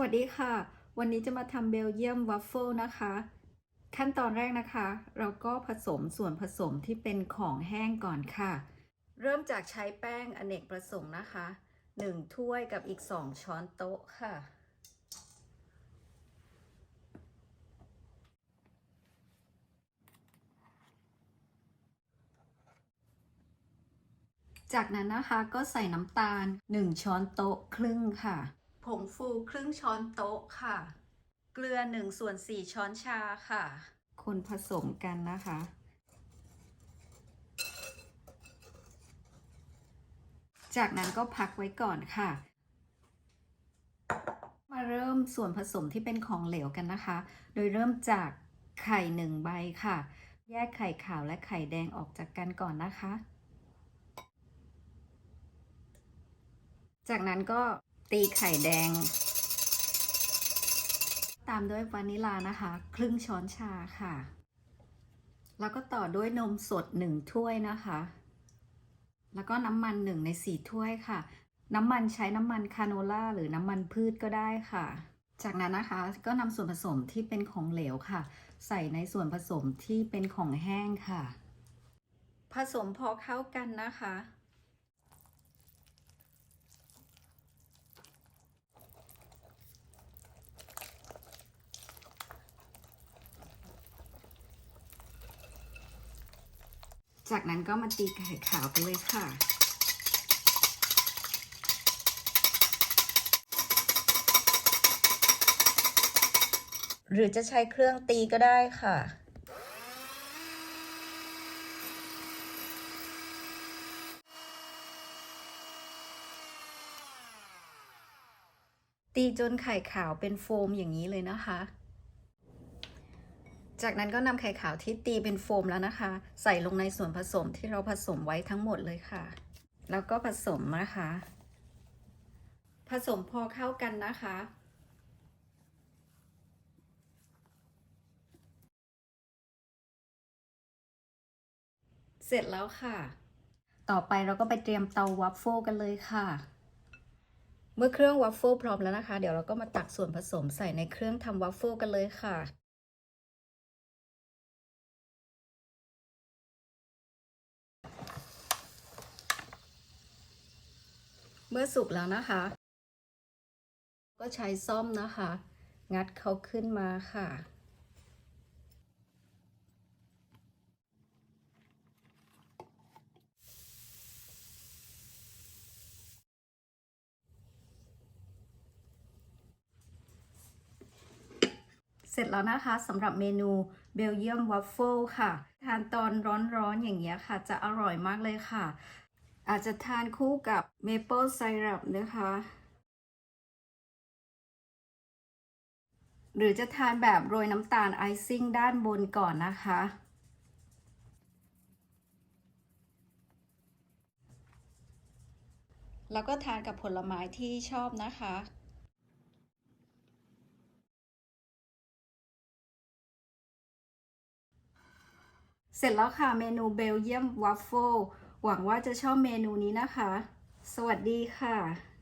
วัสดีค่ะ วันนี้จะมาทำเบลเยียมวัฟเฟิลนะคะ ขั้นตอนแรกนะคะ เราก็ผสมส่วนผสมที่เป็นของแห้งก่อนค่ะ เริ่มจากใช้แป้งอเนกประสงค์นะคะ 1 ถ้วยกับอีก 2 ช้อนโต๊ะค่ะ จากนั้นนะคะก็ใส่น้ำตาล 1 ช้อนโต๊ะครึ่งค่ะ ผงฟูครึ่งช้อนโต๊ะค่ะ เกลือ1ส่วน4ช้อนชาค่ะ คนผสมกันนะคะ จากนั้นก็พักไว้ก่อนค่ะ มาเริ่มส่วนผสมที่เป็นของเหลวกันนะคะ โดยเริ่มจากไข่หนึ่งใบค่ะ แยกไข่ขาวและไข่แดงออกจากกันก่อนนะคะ จากนั้นก็ ตีไข่แดง ตามด้วยวานิลานะคะ ครึ่งช้อนชาค่ะ แล้วก็ต่อด้วยนมสด1ถ้วยนะคะ แล้วก็น้ำมัน1ใน4ถ้วยค่ะ น้ำมันใช้น้ำมันคาโนล่าหรือน้ำมันพืชก็ได้ค่ะ จากนั้นนะคะก็นำส่วนผสมที่เป็นของเหลวค่ะ ใส่ในส่วนผสมที่เป็นของแห้งค่ะ ผสมพอเข้ากันนะคะ จากนั้นก็มาตีไข่ขาวกันเลยค่ะ หรือจะใช้เครื่องตีก็ได้ค่ะตีจนไข่ขาวเป็นโฟมอย่างนี้เลยนะคะ จากนั้นก็นำไข่ขาวที่ตีเป็นโฟมแล้วนะคะ ใส่ลงในส่วนผสมที่เราผสมไว้ทั้งหมดเลยค่ะ แล้วก็ผสมนะคะ ผสมพอเข้ากันนะคะ เสร็จแล้วค่ะ ต่อไปเราก็ไปเตรียมเตาวัฟเฟิลกันเลยค่ะ เมื่อเครื่องวัฟเฟิลพร้อมแล้วนะคะ เดี๋ยวเราก็มาตักส่วนผสมใส่ในเครื่องทำวัฟเฟิลกันเลยค่ะ เมื่อสุกแล้วนะคะ ก็ใช้ซ่อมนะคะ งัดเขาขึ้นมาค่ะเสร็จแล้วนะคะสำหรับเมนูเบลเยียมวัฟเฟิลค่ะ ทานตอนร้อนๆอย่างเงี้ยค่ะ จะอร่อยมากเลยค่ะ อาจจะทานคู่กับเมเปิลไซรัปนะคะ หรือจะทานแบบโรยน้ำตาลไอซิ่งด้านบนก่อนนะคะ แล้วก็ทานกับผลไม้ที่ชอบนะคะเสร็จแล้วค่ะ เมนูเบลเยียมวัฟเฟิล หวังว่าจะชอบเมนูนี้นะคะ สวัสดีค่ะ